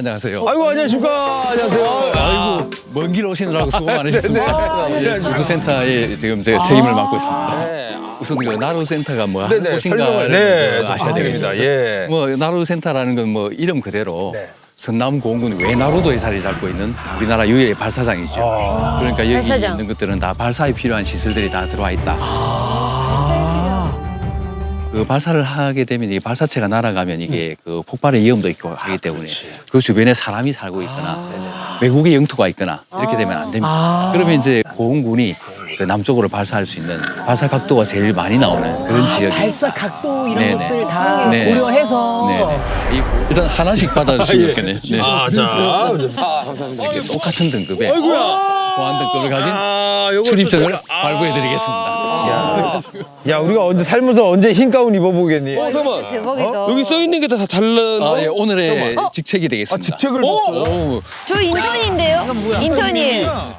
안녕하세요. 아이고 안녕하십니까. 안녕하세요. 아이고 먼 길 오시느라고 수고 많으셨습니다. 네, 네. 우수센터에 지금 제가 책임을 맡고 있습니다. 네. 우선 그 나루센터가 뭐 네네, 하는 곳인가를 설명을, 네, 좀 아셔야 부탁드립니다. 되겠습니다. 예. 뭐 나루센터라는 건 뭐 이름 그대로 네. 전남 공군 외나루도에 자리 잡고 있는 우리나라 유일의 발사장이죠. 아. 그러니까 여기 발사장. 있는 것들은 다 발사에 필요한 시설들이 다 들어와 있다. 그 발사를 하게 되면 이 발사체가 날아가면 이게 그 폭발의 위험도 있고 하기 때문에 그 주변에 사람이 살고 있거나 외국의 영토가 있거나 이렇게 되면 안 됩니다. 그러면 이제 공군이 그 남쪽으로 발사할 수 있는 발사 각도가 제일 많이 나오는 그런 지역이 발사 각도 이런 네네. 것들 다 네. 고려해서 네. 이- 일단 하나씩 받아주시면 좋겠네요. 네. 아, 자. 이렇게 똑같은 등급의 아이고야. 보안 등급을 가진 아, 요거 출입증을 또- 아. 발부해드리겠습니다. 야, 우리가 언제 살면서 언제 흰 가운 입어보겠니? 어, 잠깐만. 대박이다. 여기 써 있는 게다 다른 아, 예, 오늘의 어? 직책이 되겠습니다. 직책을 오! 받고. 오, 저 인턴인데요? 인턴이에요.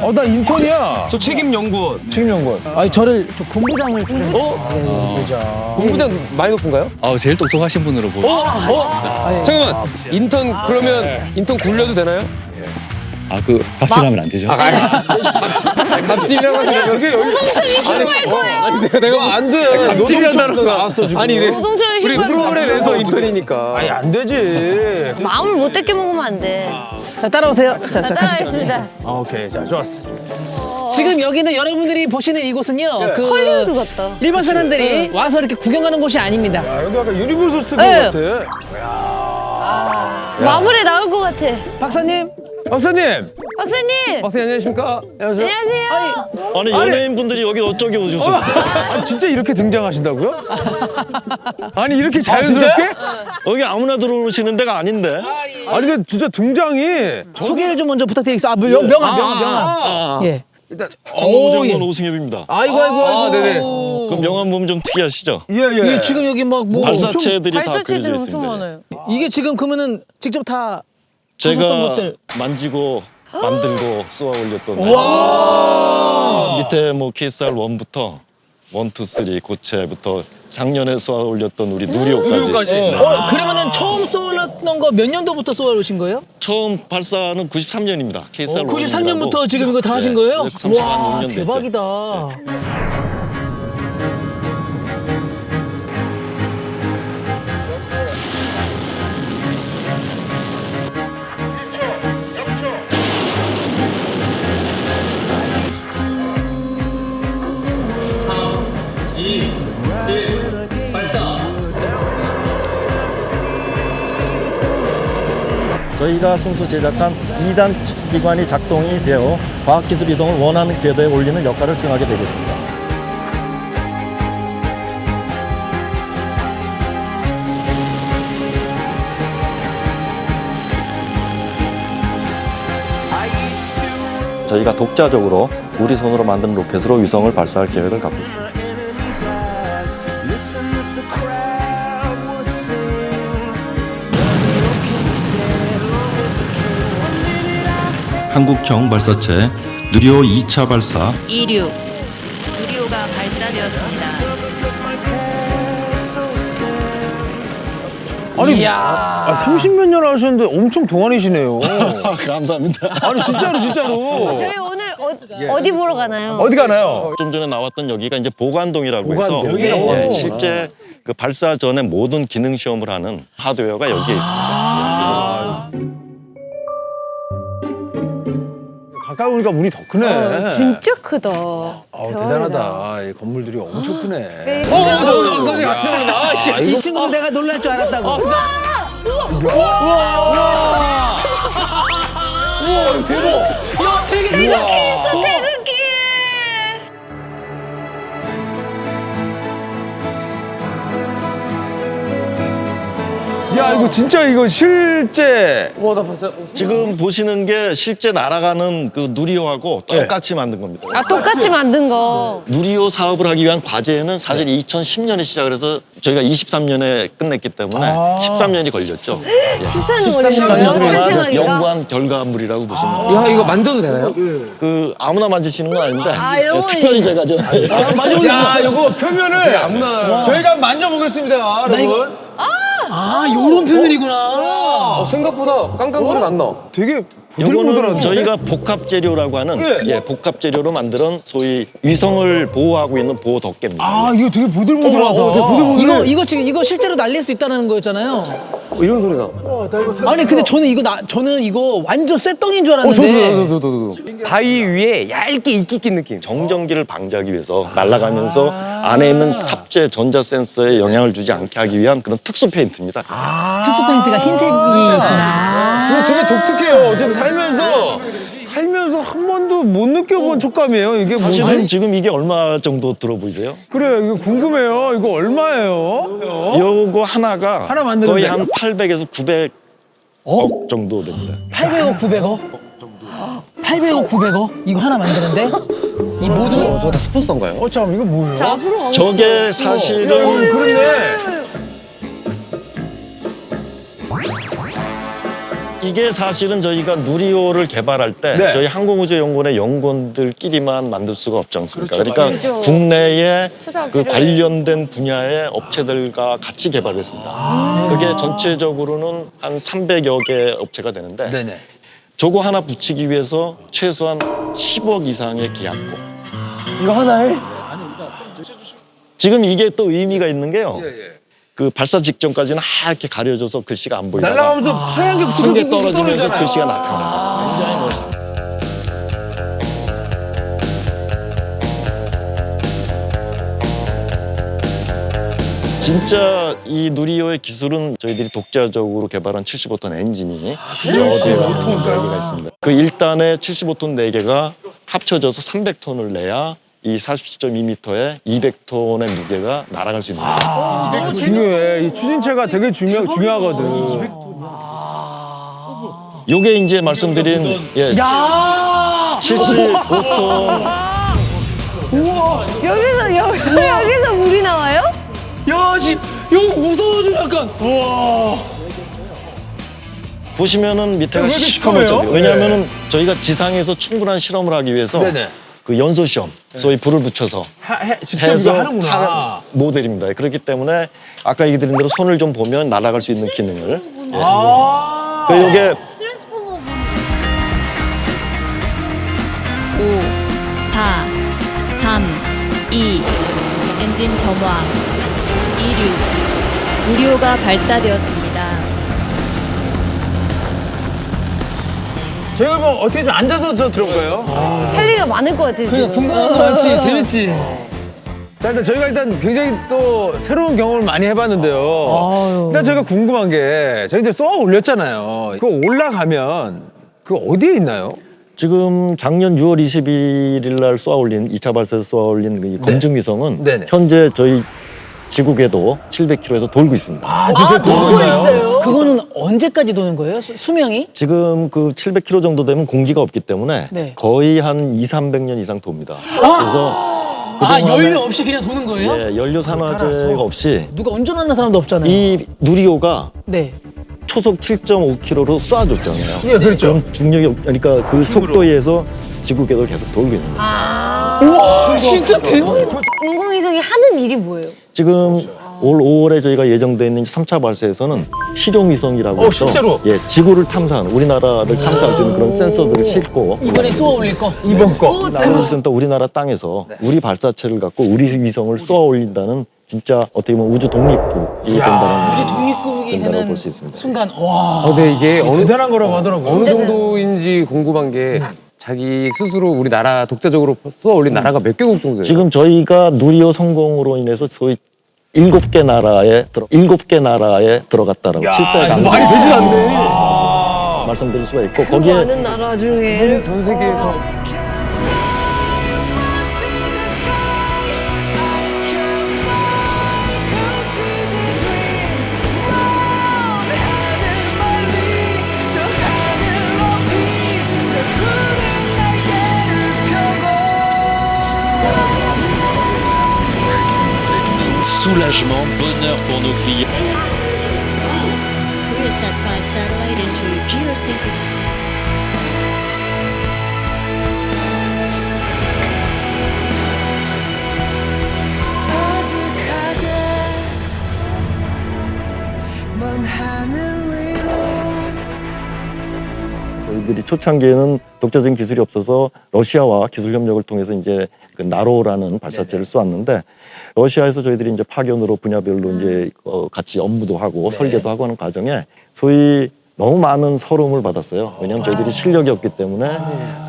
어, 나 인턴이야. 저 책임 연구원. 책임 연구원. 아니 저를 저 본부장을 주셨 어? 보자. 본부장 많이 높은가요? 아, 제일 똑똑하신 분으로 보고. 어? 어? 잠깐만. 인턴 그러면 인턴 굴려도 되나요? 아, 그 갑질하면 안 되죠. 갑질이라고 하니까 여기, 여기. 신고할 거예요. 아니 내가 내가 안 돼. 갑질이라는 노동청도 거 나왔어, 지금. 아니 네. 노동청이 우리 신고할 거예요. 프로그램에서 인턴이니까. 아니, 안 되지. 마음을 못 떼게 먹으면 안 돼. 자 따라오세요. 자, 자 자, 가시죠. 아, 오케이. 자, 좋았어. 지금 여기는 여러분들이 보시는 이곳은요. 그 헐리우드 같다. 일반 사람들이 와서 이렇게 구경하는 곳이 아닙니다. 야, 여기 약간 유니버설 스튜디오 네. 같아. 마블에 나올 것 같아. 박사님, 박사님. 박사님. 박사님 안녕하십니까? 안녕하세요. 안녕하세요. 아니 연예인분들이 여기 어쩌게 오셨어요? 아, 진짜 이렇게 등장하신다고요? 아니 이렇게 자연스럽게? 여기 아무나 들어오시는 데가 아닌데. 아니 근데 진짜 등장이 소개를 좀 먼저 부탁드리겠습니다. 아, 명, 명함, 명함, 명함. 예. 일단 홍보정원 예. 오승엽입니다. 아이고, 아이고, 아이고. 네네. 그럼 명함 보면 좀 특이하시죠? 예예. 이게 지금 여기 막 뭐. 발사체들이 다 발사체들이 그려져 엄청 있습니다. 많아요. 이게 지금 그러면은 직접 다 제가 것들. 만지고 만들고 쏘아 올렸던 밑에 뭐 KSR 1부터 1, 2, 3 고체부터 작년에 쏘아 올렸던 우리 누리호까지 어, 그러면은 처음 쏘았던 거 몇 년도부터 쏘아오신 거예요? 처음 발사는 93년입니다. KSR 93년부터 지금 이거 다 하신 네, 거예요? 30한 와, 5년 됐죠. 대박이다. 저희가 순수 제작한 2단 기관이 작동이 되어 과학기술 이동을 원하는 궤도에 올리는 역할을 수행하게 되겠습니다. 저희가 독자적으로 우리 손으로 만든 로켓으로 위성을 발사할 계획을 갖고 있습니다. 한국형 발사체 누리호 2차 발사 이륙. 누리호가 발사되었습니다. 아니 아, 30몇 년 하셨는데 엄청 동안이시네요. 감사합니다. 아니 진짜로 진짜로. 저희 오늘 어, 어디 보러 가나요? 어디 가나요? 좀 전에 나왔던 여기가 이제 보관동이라고 보관동. 해서 여기가 예, 보관동. 실제 그 발사 전에 모든 기능 시험을 하는 하드웨어가 여기에 있습니다. 가까이 오니까 문이 더 크네. 진짜 크다. 아우, 대단하다. 이 건물들이 엄청 크네. 어, 저, 저, 저, 같이 놀린다. 이 친구도 내가 놀랄 줄 알았다고. 태극기 있어, 태극기! 야 이거 진짜 이거 실제 지금 보시는 게 실제 날아가는 그 누리호하고 똑같이 만든 겁니다. 아, 똑같이 만든 거. 누리호 사업을 하기 위한 과제는 사실 2010년에 시작을 해서 저희가 23년에 끝냈기 때문에 13년이 걸렸죠. 예. 14년 걸리셨어요? 13년이 탄생하기가? 연구한 결과물이라고 보시면 돼요. 야 이거 만져도 되나요? 그 아무나 만지시는 건 아닌데 아, 요거 특별히 제가 좀 야 이거 표면을 아무나 저희가 만져보겠습니다 여러분 아, 요런 표현이구나. 어, 생각보다 깡깡 소리가 안 나. 되게 요거는? 저희가 복합 재료라고 하는 예. 예, 복합 재료로 만드는 소위 위성을 보호하고 있는 보호 덮개입니다. 아 이거 되게 보들보들하다. 어, 되게 부들부들. 이거 이거 지금 이거 실제로 날릴 수 있다는 거였잖아요. 어, 이런 소리 나. 아니 근데 저는 이거 나 저는 이거 완전 쇠덩인 줄 어, 저도, 알았는데. 저도, 저도, 저도. 바위 위에 얇게 이끼 낀 느낌. 정전기를 방지하기 위해서 날아가면서 안에 있는 탑재 전자 센서에 영향을 주지 않게 하기 위한 그런 특수 페인트입니다. 특수 페인트가 흰색이구나. 이거 되게 독특해요. 어쨌든 살면서 못 느껴본 촉감이에요. 이게 뭐 사실은 지금 이게 얼마 정도 들어 보이세요? 그래요. 이거 궁금해요. 이거 얼마예요? 요거 하나가 하나 만드는데? 거의 한 800에서 900억 정도 됩니다. 800억 900억. 800억 900억 이거 하나 만드는데 이 모든 어, 저다 스폰서인가요? 어, 참 이거 뭐예요? 자, 앞으로 가면 저게 사실은 그렇네. 이게 사실은 저희가 누리호를 개발할 때 네. 저희 항공우주연구원의 연구원들끼리만 만들 수가 없지 않습니까? 그러니까 그렇죠. 국내에 투자가 그 필요해요. 관련된 분야의 업체들과 같이 개발했습니다. 그게 전체적으로는 한 300여 개 업체가 되는데 네네. 저거 하나 붙이기 위해서 최소한 10억 이상의 계약고. 이거 하나에? 지금 이게 또 의미가 있는 게요. 예, 그 발사 직전까지는 하얗게 가려져서 글씨가 안 보이다가 날아가면서 하얀 게한개 뚝뚝뚝뚝 떨어지면서. 글씨가 나타납니다. 굉장히 멋있어요. 진짜 이 누리호의 기술은 저희들이 독자적으로 개발한 75톤 엔진이 어디에 가가 있습니다. 그 1단에 75톤 4개가 합쳐져서 300톤을 내야 이 47.2m에 200톤의 무게가 날아갈 수 있는 거예요. 이게 중요해. 이 추진체가 되게 중요 중요하거든. 요게 이제 말씀드린 예, 야 75톤 여기서 여기서 여기서 물이 나와요? 야, 씨, 이거 무서워져 약간. 보시면은 밑에가 왜 이렇게 시커멓죠. 시커매요? 왜냐하면은 저희가 지상에서 충분한 실험을 하기 위해서 네네. 그 연소 시험, 소위 불을 붙여서 하, 해, 직접 해서 이거 하는구나. 한 모델입니다. 그렇기 때문에 아까 얘기 드린 대로 손을 좀 보면 날아갈 수 있는 기능을. 아. 그 트랜스포머 5, 4, 3, 2, 엔진 점화, 이륙, 우리호가 발사되었습니다. 저희가 뭐 어떻게 좀 앉아서 저 들어볼까요? 할 얘기가 많을 것 같아요. 그러니까. 궁금한 거 많지, 재밌지. 자, 일단 저희가 일단 굉장히 또 새로운 경험을 많이 해봤는데요. 아유. 일단 저희가 궁금한 게 저희들 쏘아 올렸잖아요. 그거 올라가면 그 어디에 있나요? 지금 작년 6월 21일 날 쏘아 올린 2차 발사에서 쏘아 올린 이 검증 위성은 네네. 현재 저희 지구 궤도 700km에서 돌고 있습니다. 아, 아, 보고 있어요. 그거는 언제까지 도는 거예요? 수, 수명이? 지금 그 700km 정도 되면 공기가 없기 때문에 네. 거의 한 2, 300년 이상 돕니다. 그래서 아, 그동안에- 연료 없이 그냥 도는 거예요? 예, 연료 산화제가 없이 누가 운전하는 사람도 없잖아요. 이 누리호가 네. 초속 7.5km로 쏴줬잖아요. 예, 그렇죠. 그럼 중력이 없, 그러니까 그 속도에 의해서 지구 궤도를 계속 돌고 있는 거예요. 와, 진짜 대박이다. 인공위성이 하는 일이 뭐예요? 지금 올 5월에 저희가 예정돼 있는 3차 발사에서는 실용위성이라고 어, 해서 실제로? 예, 지구를 탐사하는 우리나라를 탐사할 수 있는 그런 센서들을 싣고 이번에 쏘아 올릴 거. 이번 거. 나우루센터 우리나라 땅에서 우리 발사체를 갖고 우리 위성을 쏘아 올린다는 진짜 어떻게 보면 우주 독립국이 된다는 우주 독립국이 된다고 되는 볼수 있습니다. 순간, 와. 아, 근데 이게 어느, 대단한 거라고 하더라고요. 어느 정도인지 궁금한 게 자기 스스로 우리나라 독자적으로 쏘아 올린 나라가 몇 개국 정도 돼요? 지금 저희가 누리호 성공으로 인해서 소위 일곱 개 나라에 들어 일곱 개 나라에 들어갔다라고 칠대 강 말이 되지 않네. 말씀드릴 수가 있고 그 거기에 많은 나라 중에 전 세계에서 soulagement, bonheur pour nos clients. Sat 5 satellite into geosync. 저희들이 초창기에는 독자적인 기술이 없어서 러시아와 기술 협력을 통해서 이제 그 나로라는 발사체를 쏘았는데 러시아에서 저희들이 이제 파견으로 분야별로 이제 어, 같이 업무도 하고 설계도 하고 하는 과정에 소위 너무 많은 서름을 받았어요. 왜냐하면 저희들이 실력이 없기 때문에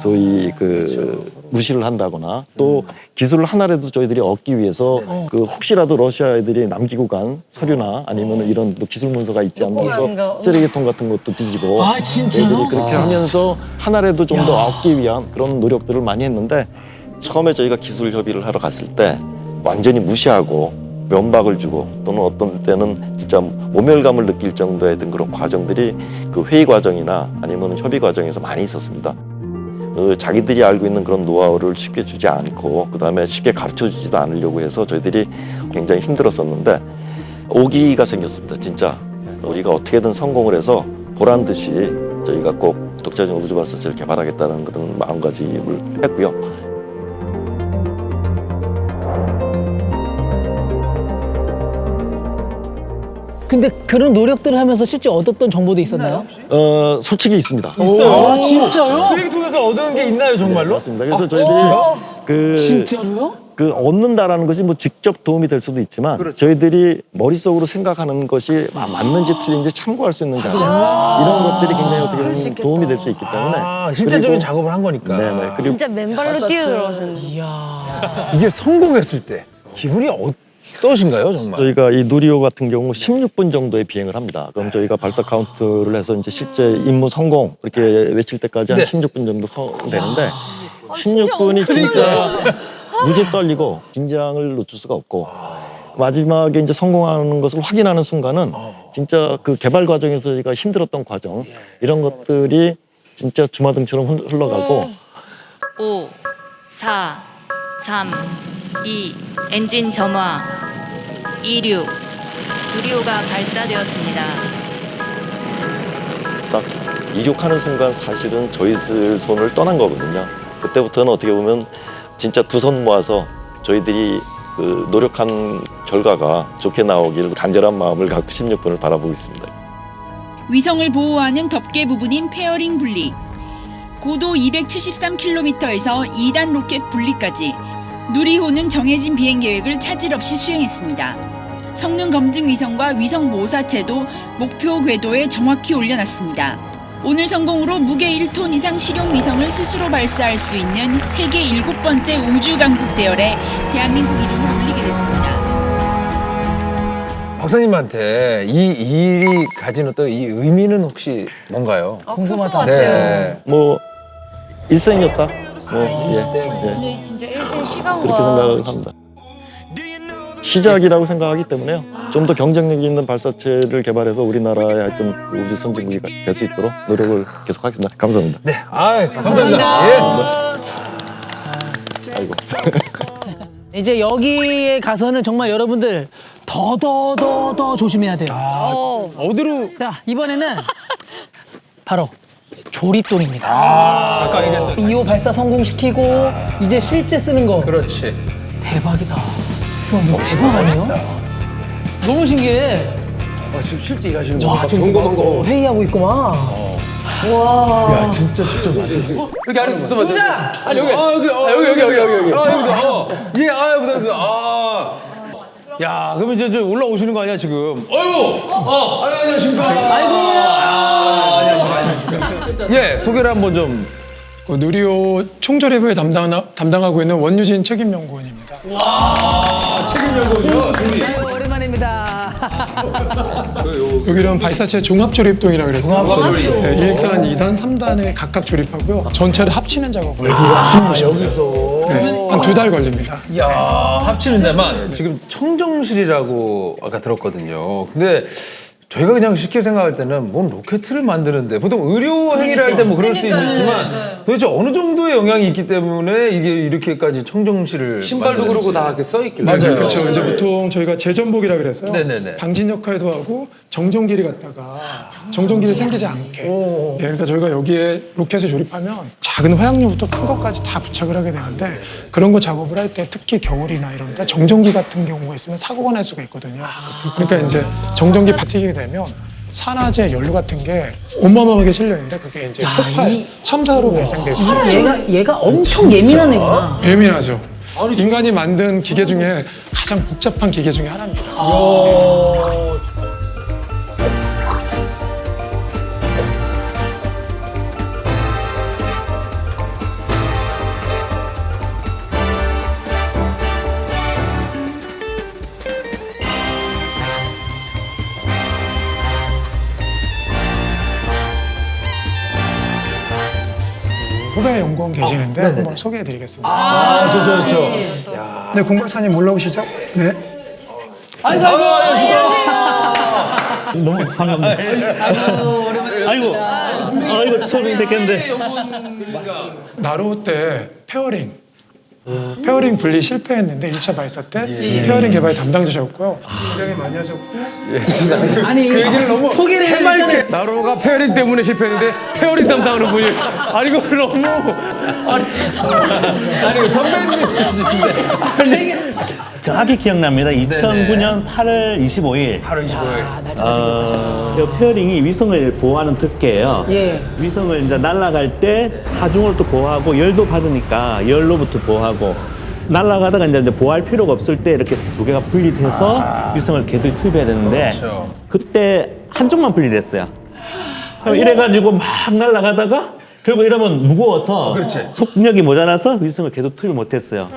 소위 그 무시를 한다거나 또 기술을 하나라도 저희들이 얻기 위해서 그 혹시라도 러시아 애들이 남기고 간 서류나 아니면 이런 또 기술 문서가 있지. 않아서 쓰레기통 같은 것도 뒤지고 아, 진짜요? 저희들이 그렇게 하면서 하나라도 좀 더 얻기 위한 그런 노력들을 많이 했는데 처음에 저희가 기술 협의를 하러 갔을 때 완전히 무시하고 면박을 주고 또는 어떤 때는 진짜 모멸감을 느낄 정도의 그런 과정들이 그 회의 과정이나 아니면 협의 과정에서 많이 있었습니다. 어, 자기들이 알고 있는 그런 노하우를 쉽게 주지 않고 그 다음에 쉽게 가르쳐 주지도 않으려고 해서 저희들이 굉장히 힘들었었는데 오기가 생겼습니다. 진짜 우리가 어떻게든 성공을 해서 보란 듯이 저희가 꼭 독자적 우주 발사체를 개발하겠다는 그런 마음가짐을 했고요. 근데 그런 노력들을 하면서 실제 얻었던 정보도 있었나요? 어, 솔직히 있습니다. 아, 진짜요? 쓰레기통에서 얻은 게 있나요 정말로? 맞습니다. 그래서 저희들이 그, 진짜로요? 그 얻는다라는 것이 뭐 직접 도움이 될 수도 있지만 저희들이 머릿속으로 생각하는 것이 아, 맞는지 틀린지 참고할 수 있는 자료 이런 것들이 굉장히 어떻게 보면 도움이 될 수 있기 때문에 아, 실제적인 그리고- 작업을 한 거니까. 네네. 그리고 진짜 맨발로 뛰어들어가셨네. 이야. 이게 성공했을 때 기분이 어 떠신가요 정말? 저희가 이 누리호 같은 경우 16분 정도의 비행을 합니다. 그럼 저희가 발사 카운트를 해서 이제 실제 임무 성공 이렇게 외칠 때까지 한 네. 16분 정도 서 되는데 16분이 진짜 무지 떨리고 긴장을 놓칠 수가 없고 마지막에 이제 성공하는 것을 확인하는 순간은 진짜 그 개발 과정에서 저희가 힘들었던 과정 이런 것들이 진짜 주마등처럼 흘- 흘러가고 5, 4, 3, 2, 엔진 점화. 26. 누리호가 발사되었습니다. 딱 이륙하는 순간 사실은 저희들 손을 떠난 거거든요. 그때부터는 어떻게 보면 진짜 두 손 모아서 저희들이 그 노력한 결과가 좋게 나오길 간절한 마음을 갖고 16분을 바라보고 있습니다. 위성을 보호하는 덮개 부분인 페어링 분리. 고도 273km에서 2단 로켓 분리까지 누리호는 정해진 비행 계획을 차질 없이 수행했습니다. 성능 검증 위성과 위성 모사체도 목표 궤도에 정확히 올려놨습니다. 오늘 성공으로 무게 1톤 이상 실용 위성을 스스로 발사할 수 있는 세계 일곱 번째 우주 강국 대열에 대한민국 이름을 올리게 됐습니다. 박사님한테 이 일이 가진 어떤 이 의미는 혹시 뭔가요? 궁금하다. 네. 뭐 일생이었다. 뭐 예, 예. 근데 진짜 일생 그렇게 시간과 생각을 합니다. 시작이라고 생각하기 때문에요. 좀 더 경쟁력 있는 발사체를 개발해서 우리나라의 하여튼 그 우주 선진국이 될 수 있도록 노력을 계속하겠습니다. 감사합니다. 네. 아, 감사합니다. 예. 아이고. 이제 여기에 가서는 정말 여러분들 더 더 더 더 조심해야 돼요. 어. 어디로? 자, 이번에는 바로 조립돌입니다. 아 까 얘기했던. 2호 발사 성공시키고 이제 실제 쓰는 거 그렇지. 대박이다. 와, 이거 대박 아니에요? 너무 신기해. 아, 지금 실제 일하시는 와, 저기 거 회의하고 있구만. 야, 진짜 직접 맞아요. 여기 안에 붙어봤죠? 부장! 아 여기 아, 여기, 어, 아, 여기 여기 여기 여기 여기. 아, 여기다. 어. 예, 아, 여기다. 아. 야, 그럼 이제 저 올라오시는 거 아니야, 지금? 어유! 어, 아니, 안녕하십니까. 아이고. 예, 소개를 한번 좀. 그 누리호 총조립을 담당, 담당하고 있는 원유진 책임연구원입니다. 아이고, 오랜만입니다. 여기는 발사체 종합조립동이라 그래서 네, 1단, 2단, 3단에 각각 조립하고요. 전체를 합치는 작업을 하는 곳입니다. 네, 한두 달 걸립니다. 이야, 합치는 데만 지금 청정실이라고 아까 들었거든요. 근데 저희가 그냥 쉽게 생각할 때는 뭔 로켓을 만드는데 보통 의료 행위를 할 때 뭐 그럴 수 그러니까요. 있지만 도대체 어느 정도의 영향이 있기 때문에 이게 이렇게까지 청정실을 신발도 만드는지. 그러고 다 이렇게 써 있길래. 맞아요. 그렇죠. 이제 보통 저희가 재전복이라 그래서요. 네네네. 방진 역할도 하고 정전기를 갖다가 정전기를 생기지 않게. 오. 예, 그러니까 저희가 여기에 로켓을 조립하면 작은 화약류부터 큰 것까지 다 부착을 하게 되는데 그런 거 작업을 할 때 특히 겨울이나 이런 때 정전기 같은 경우가 있으면 사고가 날 수가 있거든요. 그러니까 이제 정전기 바뀌게 되면 산화제 연료 같은 게 어마어마하게 실려 있는데 그게 이제 폭발 이- 참사로 발생될 수 있어요. 얘가 얘가 엄청 예민한 애구나. 예민하죠. 인간이 만든 기계 중에 가장 복잡한 기계 중에 하나입니다. 계시는데 한번 소개해드리겠습니다. 아, 저, 저, 저. 네, 공박사님 올라오시죠. 네. 아이고 아이고. 너무 반갑네. 아이고, 아이고 소름이 됐겠는데. 나로호 때 페어링 페어링 분리 실패했는데 1차 발사 때 페어링 개발 담당자셨고요. 굉장히 많이 하셨고 아니 소개를 일단은 나로가 페어링 때문에 실패했는데 페어링 담당하는 분이 아니 이거 너무 아니 아니, 선배님이신데. 정확히 기억납니다. 2009년 8월 25일. 8월 25일. 어, 이 페어링이 위성을 보호하는 특계예요. 예. 위성을 이제 날아갈 때 하중을 또 보호하고 열도 받으니까 열로부터 보호하고 날아가다가 이제 보호할 필요가 없을 때 이렇게 두 개가 분리돼서 위성을 궤도에 투입해야 되는데 그렇죠. 그때 한쪽만 분리됐어요. 그럼 이래가지고 막 날아가다가 결국 이러면 무거워서 그렇지. 속력이 모자라서 위성을 궤도 투입을 못했어요.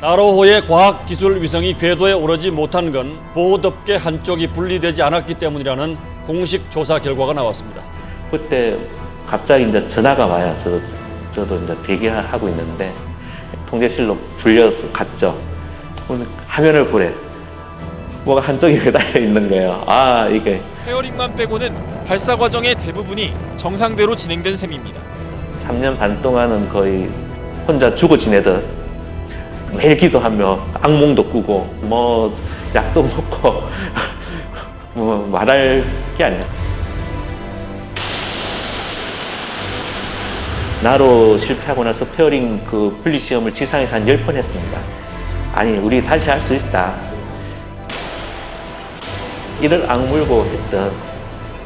나로호의 과학기술 위성이 궤도에 오르지 못한 건 보호덮개 한쪽이 분리되지 않았기 때문이라는 공식 조사 결과가 나왔습니다. 그때 갑자기 이제 전화가 와요. 저도, 저도 이제 대기하고 있는데 통제실로 불려서 갔죠. 화면을 보래. 뭐가 한쪽이 매달려 있는 거예요. 아, 이게 페어링만 빼고는 발사 과정의 대부분이 정상대로 진행된 셈입니다. 3년 반 동안은 거의 혼자 죽어 지내듯 매일 기도하며 악몽도 꾸고 뭐 약도 먹고 뭐 말할 게 아니에요. 나로 실패하고 나서 페어링 그 분리 시험을 지상에서 한 10번 했습니다. 아니, 우리 다시 할 수 있다. 이를 악물고 했던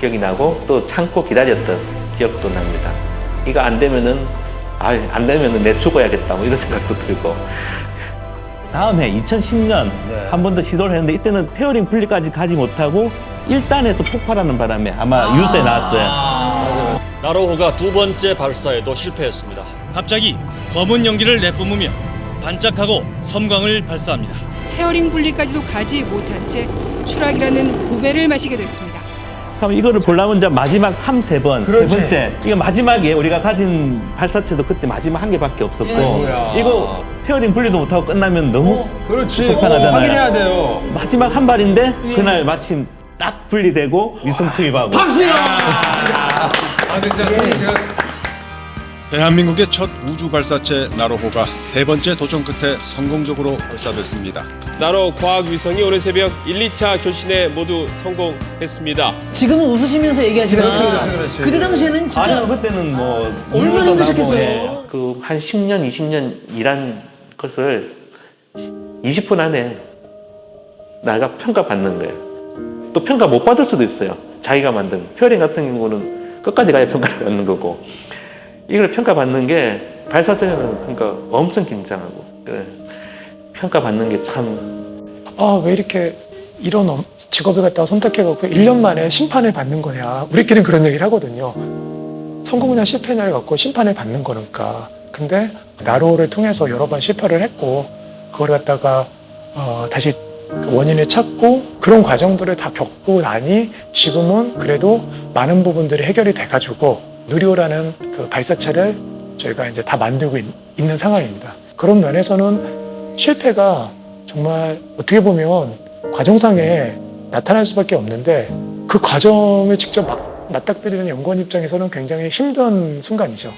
기억이 나고 또 참고 기다렸던 기억도 납니다. 이거 안 되면은 아, 안 되면은 내 죽어야겠다. 뭐 이런 생각도 들고. 다음 해 2010년 한번 더 시도를 했는데 이때는 페어링 분리까지 가지 못하고 1단에서 폭발하는 바람에 아마 뉴스에 나왔어요. 나로호가 두 번째 발사에도 실패했습니다. 갑자기 검은 연기를 내뿜으며 반짝하고 섬광을 발사합니다. 페어링 분리까지도 가지 못한 채 추락이라는 고배를 마시게 됐습니다. 그럼 이거를 보려면 이제 마지막 3, 세번세 그렇지. 번째. 이거 마지막에 우리가 가진 발사체도 그때 마지막 한 개밖에 없었고 아이고야. 이거 페어링 분리도 못하고 끝나면 너무 그렇지. 속상하잖아요. 확인해야 돼요. 마지막 한 발인데 그날 마침 딱 분리되고 위성 투입하고 아, 진짜 제가 대한민국의 첫 우주 발사체 나로호가 세 번째 도전 끝에 성공적으로 발사됐습니다. 나로 과학 위성이 오늘 새벽 1, 2차 교신에 모두 성공했습니다. 지금은 웃으시면서 얘기하지만 그렇지, 그렇지, 그렇지. 그때 당시에는 진짜 아니요 그때는 뭐 얼마나 눈물도 나고, 힘드셨겠어요. 예. 그한 10년, 20년 일한 것을 20분 안에 나가 평가받는 거예요. 또 평가 못 받을 수도 있어요. 자기가 만든 페어링 같은 경우는 끝까지 가야 평가를 받는 거고 이걸 평가받는 게 발사체는 그러니까 엄청 긴장하고 그래. 평가받는 게 참 아, 왜 이렇게 이런 엄- 직업을 갖다가 선택해갖고 1년 만에 심판을 받는 거냐. 우리끼리는 그런 얘기를 하거든요. 성공이냐 실패냐를 갖고 심판을 받는 거니까. 근데 나로를 통해서 여러 번 실패를 했고, 그걸 갖다가 어, 다시 그 원인을 찾고 그런 과정들을 다 겪고 나니 지금은 그래도 많은 부분들이 해결이 돼가지고 누리호라는 그 발사체를 저희가 이제 다 만들고 있, 있는 상황입니다. 그런 면에서는 실패가 정말 어떻게 보면 과정상에 나타날 수밖에 없는데 그 과정을 직접 막 맞닥뜨리는 연구원 입장에서는 굉장히 힘든 순간이죠.